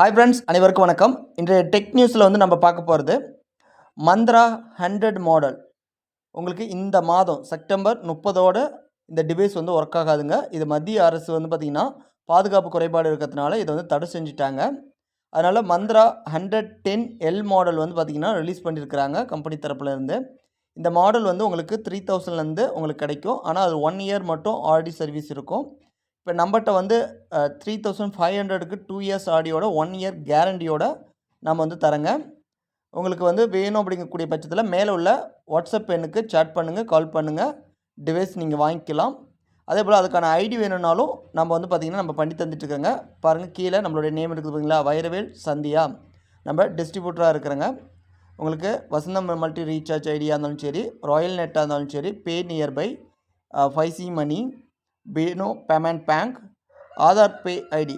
Hi friends அனைவருக்கும் வணக்கம். இன்றைய டெக் நியூஸில் வந்து நம்ம பார்க்க போகிறது மந்த்ரா ஹண்ட்ரட் மாடல் உங்களுக்கு இந்த மாதம் செப்டம்பர் முப்பதோட இந்த டிவைஸ் வந்து ஒர்க் ஆகாதுங்க. இது மத்திய அரசு வந்து பார்த்திங்கன்னா பாதுகாப்பு குறைபாடு இருக்கிறதுனால இதை வந்து தடை செஞ்சுட்டாங்க. அதனால் Mantra hundred ten L model வந்து பார்த்திங்கன்னா ரிலீஸ் பண்ணியிருக்கிறாங்க கம்பெனி தரப்புலேருந்து இந்த மாடல் வந்து உங்களுக்கு த்ரீ தௌசண்ட்லேருந்து உங்களுக்கு கிடைக்கும். ஆனால் அது ஒன் இயர் மட்டும் ஆல்ரெடி சர்வீஸ் இருக்கும். இப்போ நம்மகிட்ட வந்து த்ரீ தௌசண்ட் ஃபைவ் ஹண்ட்ரடுக்கு டூ இயர்ஸ் ஆடியோட ஒன் இயர் கேரண்டியோட நம்ம வந்து தரேங்க. உங்களுக்கு வந்து வேணும் அப்படிங்கக்கூடிய பட்சத்தில் மேலே உள்ள வாட்ஸ்அப் எண்ணுக்கு சேட் பண்ணுங்கள் கால் பண்ணுங்கள் டிவைஸ் நீங்கள் வாங்கிக்கலாம். அதே போல் அதுக்கான ஐடி வேணும்னாலும் நம்ம வந்து பார்த்திங்கன்னா நம்ம பண்ணி தந்துட்டுருக்கோங்க பாருங்கள் கீழே நம்மளுடைய நேம் இருக்குது பார்த்தீங்களா வைரவேல் சந்தியா. நம்ம டிஸ்ட்ரிபியூட்டராக இருக்கிறோங்க. உங்களுக்கு வசந்தம் மல்டி ரீசார்ஜ் ஐடியா இருந்தாலும் சரி ராயல் நெட்டாக இருந்தாலும் சரி pay nearby five C money Fino payment bank Aadhaar pay ID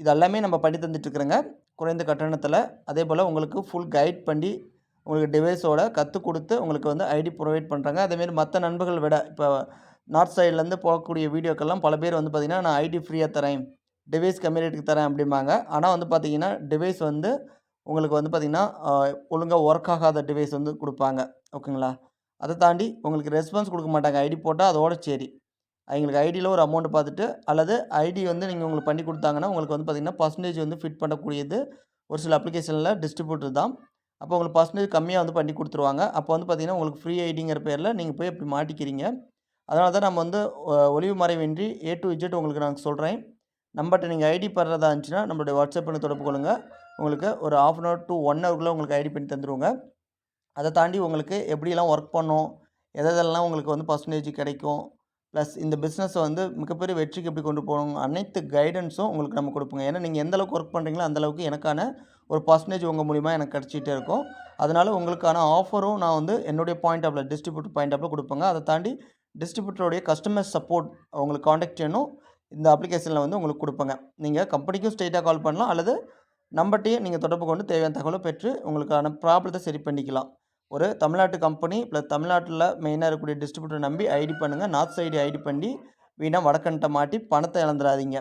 இதெல்லாமே நம்ம பண்ணி தந்துட்டுருக்குறோங்க. குறைந்த கட்டணத்தில். அதே போல் உங்களுக்கு ஃபுல் கைட் பண்ணி உங்களுக்கு டிவைஸோட கற்றுக் கொடுத்து உங்களுக்கு வந்து ஐடி ப்ரொவைட் பண்ணுறாங்க அதேமாரி மற்ற நண்பர்கள் விட இப்போ நார்த் சைட்லேருந்து போகக்கூடிய வீடியோக்கெல்லாம் பல பேர் வந்து பார்த்திங்கன்னா நான் ஐடி ஃப்ரீயாக தரேன். டிவைஸ் கம்மி ரேட்டுக்கு தரேன் அப்படிம்பாங்க. ஆனால் வந்து பார்த்திங்கன்னா டிவைஸ் வந்து உங்களுக்கு வந்து பார்த்திங்கன்னா ஒழுங்காக ஒர்க் ஆகாத டிவைஸ் வந்து கொடுப்பாங்க. ஓகேங்களா? அதை தாண்டி உங்களுக்கு ரெஸ்பான்ஸ் கொடுக்க மாட்டாங்க. ஐடி போட்டால் அதோட சரி. எங்களுக்கு ஐடியில் ஒரு அமௌண்ட் பார்த்துட்டு அல்லது ஐடி வந்து நீங்கள் உங்களுக்கு பண்ணி கொடுத்தாங்கன்னா உங்களுக்கு வந்து பார்த்திங்கன்னா பர்சன்டேஜ் வந்து ஃபிட் பண்ணக்கூடியது ஒரு சில அப்ளிகேஷனில் டிஸ்ட்ரிபியூட்டர் தான். அப்போ உங்களுக்கு பர்சன்டேஜ் கம்மியாக வந்து பண்ணி கொடுத்துருவாங்க. அப்போ வந்து பார்த்திங்கன்னா உங்களுக்கு ஃப்ரீ ஐடிங்கிற பேரில் நீங்கள் போய் இப்படி மாட்டிக்கிறீங்க. அதனால தான் நம்ம வந்து ஒளிவு மறைவின்றி ஏ டு இஜெட் உங்களுக்கு நான் சொல்கிறேன் நம்மகிட்ட நீங்கள் ஐடி பண்ணுறதா இருந்துச்சுன்னா நம்மளுடைய வாட்ஸ்அப் பண்ணி தொடர்பு கொள்ளுங்கள் உங்களுக்கு ஒரு half an hour to one ஹவருக்குள்ளே உங்களுக்கு ஐடி பண்ணி தந்துடுவோங்க அதை தாண்டி உங்களுக்கு எப்படிலாம் ஒர்க் பண்ணும் எதெல்லாம் உங்களுக்கு வந்து பர்சன்டேஜ் கிடைக்கும் ப்ளஸ் இந்த பிஸ்னஸை வந்து மிகப்பெரிய வெற்றிக்கு எப்படி கொண்டு போகணும்? அனைத்து கைடன்ஸும் உங்களுக்கு நம்ம கொடுப்போங்க. ஏன்னா நீங்கள் எந்த அளவுக்கு ஒர்க் பண்ணுறீங்களோ அந்தளவுக்கு எனக்கான ஒரு பர்சன்டேஜ் உங்கள் மூலிமா எனக்கு கிடச்சிட்டே இருக்கும். அதனால் உங்களுக்கான ஆஃபரும் நான் வந்து என்னுடைய பாயிண்ட் ஆஃப்ல டிஸ்ட்ரிபியூட்டர் பாயிண்ட் ஆஃப்ல கொடுப்பேங்க. அதை தாண்டி டிஸ்ட்ரிபியூட்டருடைய கஸ்டமர் சப்போர்ட் உங்களுக்கு காண்டாக்ட் செய்யணும் இந்த அப்ளிகேஷனில் வந்து உங்களுக்கு கொடுப்பேங்க. நீங்கள் கம்பெனிக்கும் ஸ்ட்ரெயிட்டாக கால் பண்ணலாம். அல்லது நம்பர்ட்டையும் நீங்கள் தொடர்பு கொண்டு தேவையான தகவலை பெற்று உங்களுக்கான ப்ராப்ளத்தை சரி பண்ணிக்கலாம். ஒரு தமிழ்நாட்டு கம்பெனி ப்ளஸ் தமிழ்நாட்டில் மெயினாக இருக்கக்கூடிய டிஸ்ட்ரிபியூட்டர் நம்பி ஐடி பண்ணுங்கள் நார்த் சைடு ஐடி பண்ணி வீணாக வடக்கன்ட்ட மாட்டி பணத்தை இழந்துடாதீங்க.